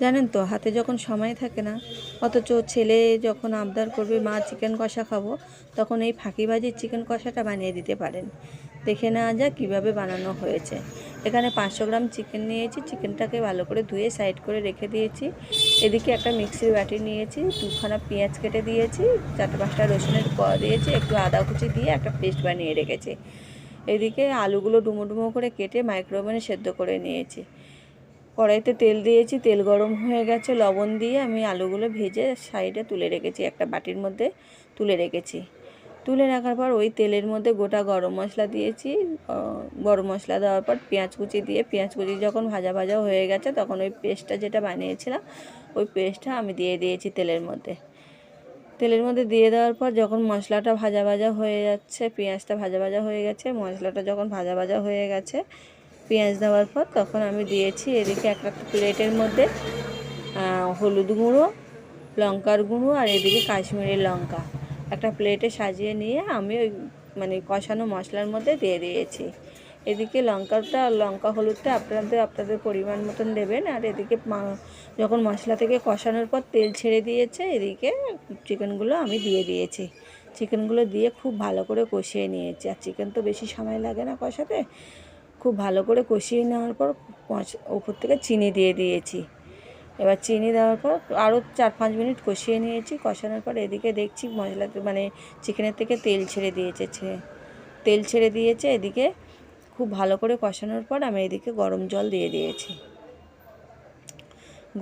জানেন তো, হাতে যখন সময় থাকে না, অথচ ছেলে যখন আবদার করবে, মা চিকেন কষা খাব, তখন এই ফাঁকিবাজির চিকেন কষাটা বানিয়ে দিতে পারেন। দেখে নেওয়া যাক কীভাবে বানানো হয়েছে। এখানে পাঁচশো গ্রাম চিকেন নিয়েছি, চিকেনটাকে ভালো করে ধুয়ে সাইড করে রেখে দিয়েছি। এদিকে একটা মিক্সির বাটি নিয়েছি, দুখানা পেঁয়াজ কেটে দিয়েছি, চারটে পাঁচটা রসুনের ক দিয়েছি, একটু আদা কুচি দিয়ে একটা পেস্ট বানিয়ে রেখেছি। এদিকে আলুগুলো ডুমো ডুমো করে কেটে মাইক্রোওভেনে সেদ্ধ করে নিয়েছি। কড়াইতে তেল দিয়েছি, তেল গরম হয়ে গেছে, লবণ দিয়ে আমি আলুগুলো ভেজে সাইডে তুলে রেখেছি, একটা বাটির মধ্যে তুলে রেখেছি। তুলে রাখার পর ওই তেলের মধ্যে গোটা গরম মশলা দিয়েছি গরম মশলা দেওয়ার পর পেঁয়াজ কুচি দিয়ে, পেঁয়াজ কুচি যখন ভাজা ভাজা হয়ে গেছে তখন ওই পেস্টটা যেটা বানিয়েছিলাম, ওই পেস্টটা আমি দিয়ে দিয়েছি তেলের মধ্যে। তেলের মধ্যে দিয়ে দেওয়ার পর যখন মশলাটা ভাজা ভাজা হয়ে যাচ্ছে, পেঁয়াজটা ভাজা ভাজা হয়ে গেছে, মশলাটা যখন ভাজা ভাজা হয়ে গেছে পেঁয়াজ দেওয়ার পর তখন আমি দিয়েছি এদিকে এক একটা প্লেটের মধ্যে হলুদ গুঁড়ো, লঙ্কার গুঁড়ো আর এদিকে কাশ্মীরি লঙ্কা। একটা প্লেটে সাজিয়ে নিয়ে আমি ওই মানে কষানো মশলার মধ্যে দিয়ে দিয়েছি। এদিকে লঙ্কাটা, লঙ্কা হলুদটা আপনাদের আপনাদের পরিমাণ মতন দেবেন আর এদিকে যখন মশলা থেকে কষানোর পর তেল ছেড়ে দিয়েছে, এদিকে চিকেনগুলো আমি দিয়ে দিয়েছি। চিকেনগুলো দিয়ে খুব ভালো করে কষিয়ে নিয়েছি। আর চিকেন তো বেশি সময় লাগে না কষাতে। খুব ভালো করে কষিয়ে নেওয়ার পর ওপর থেকে চিনি দিয়ে দিয়েছি। এবার চিনি দেওয়ার পর আরও চার পাঁচ মিনিট কষিয়ে নিয়েছি। কষানোর পর এদিকে দেখছি মশলাতে মানে চিকেনের থেকে তেল ছেড়ে দিয়েছে তেল ছেড়ে দিয়েছে। এদিকে খুব ভালো করে কষানোর পর আমি এদিকে গরম জল দিয়ে দিয়েছি।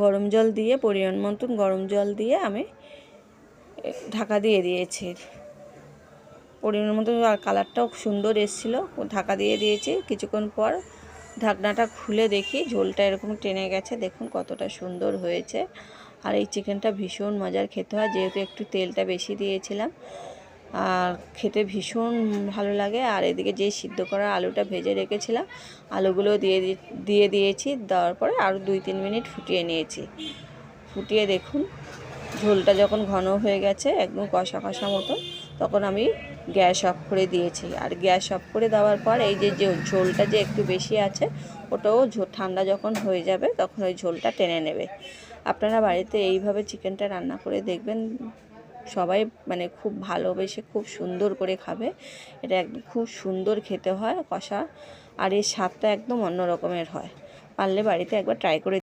গরম জল দিয়ে, পরিমাণ মতন গরম জল দিয়ে আমি ঢাকা দিয়ে দিয়েছি। পরিমাণ মতো আর কালারটাও সুন্দর এসেছিল। ঢাকা দিয়ে দিয়েছি। কিছুক্ষণ পর ঢাকনাটা খুলে দেখি। ঝোলটা এরকম টেনে গেছে। দেখুন কতটা সুন্দর হয়েছে। আর এই চিকেনটা ভীষণ মজার খেতে হয়। যেহেতু একটু তেলটা বেশি দিয়েছিলাম, আর খেতে ভীষণ ভালো লাগে। আর এদিকে যে সিদ্ধ করা আলুটা ভেজে রেখেছিলাম আলুগুলো দিয়ে দিয়ে দিয়েছি। দেওয়ার পরে আরও দুই তিন মিনিট ফুটিয়ে নিয়েছি। ফুটিয়ে দেখুন ঝোলটা যখন ঘন হয়ে গেছে, একদম কষা কষা মতো তখন আমি গ্যাস অফ করে দিয়েছি। আর গ্যাস অফ করে দেওয়ার পর এই যে ঝোলটা যে একটু বেশি আছে, ওটাও ঠান্ডা যখন হয়ে যাবে, তখন ওই ঝোলটা টেনে নেবে। আপনারা বাড়িতে এইভাবে চিকেনটা রান্না করে দেখবেন, সবাই মানে খুব ভালোবেসে খুব সুন্দর করে খাবে। এটা একদম খুব সুন্দর খেতে হয় কষা, আর এর স্বাদটা একদম অন্য রকমের হয়। পারলে বাড়িতে একবার ট্রাই করে